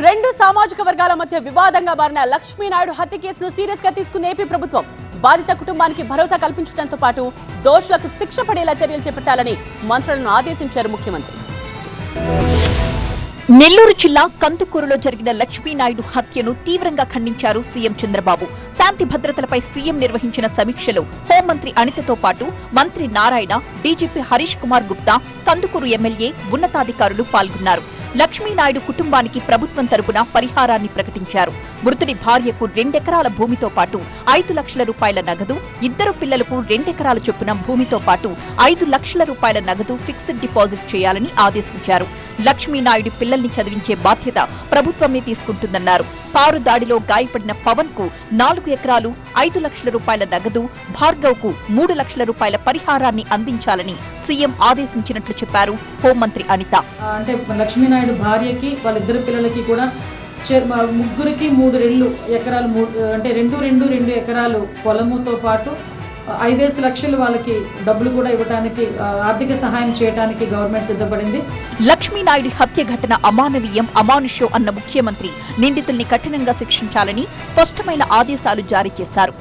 రెండు సామాజిక వర్గాల మధ్య వివాదంగా మారిన లక్ష్మీనాయుడు హత్య కేసును సీరియస్గా తీసుకున్న ఏపీ ప్రభుత్వం. బాధిత కుటుంబానికి భరోసా కల్పించడంతో పాటు దోషులకు శిక్ష పడేలా చర్యలు చేపట్టాలని మంత్రులను ఆదేశించారు ముఖ్యమంత్రి. నెల్లూరు జిల్లా కందుకూరులో జరిగిన లక్ష్మీనాయుడు హత్యను తీవ్రంగా ఖండించారు సీఎం చంద్రబాబు. శాంతి భద్రతలపై సీఎం నిర్వహించిన సమీక్షలో హోంమంత్రి అనితతో పాటు మంత్రి నారాయణ డీజీపీ హరీష్ కుమార్ గుప్తా కందుకూరు ఎమ్మెల్యే ఉన్నతాధికారులు పాల్గొన్నారు. లక్ష్మీనాయుడు కుటుంబానికి ప్రభుత్వం తరపున పరిహారాన్ని ప్రకటించారు. మృతుడి భార్యకు రెండెకరాల భూమితో పాటు ఐదు లక్షల రూపాయల నగదు ఇద్దరు పిల్లలకు రెండెకరాల చొప్పున భూమితో పాటు ఐదు లక్షల రూపాయల నగదు ఫిక్స్డ్ డిపాజిట్ చేయాలని ఆదేశించారు. లక్ష్మీనాయుడు పిల్లల్ని చదివించే బాధ్యత ప్రభుత్వమే తీసుకుంటుందన్నారు. కారు దాడిలో గాయపడిన పవన్కు నాలుగు ఎకరాలు ఐదు లక్షల రూపాయల నగదు భార్గవ్కు మూడు లక్షల రూపాయల పరిహారాన్ని అందించాలని సీఎం ఆదేశించినట్లు చెప్పారు హోంమంత్రి అనిత. అంటే లక్ష్మీనాయుడు భార్యకి వాళ్ళిద్దరు పిల్లలకి కూడా ముగ్గురికి మూడు రెళ్ళు ఎకరాలు అంటే రెండు రెండు రెండు ఎకరాలు పొలముతో పాటు ఐదేసి లక్షలు వాళ్ళకి డబ్బులు కూడా ఇవ్వడానికి ఆర్థిక సహాయం చేయడానికి గవర్నమెంట్ సిద్ధపడింది. లక్ష్మీనాయుడి హత్య ఘటన అమానవీయం అమానుష్యం అన్న ముఖ్యమంత్రి నిందితుల్ని కఠినంగా శిక్షించాలని స్పష్టమైన ఆదేశాలు జారీ చేశారు.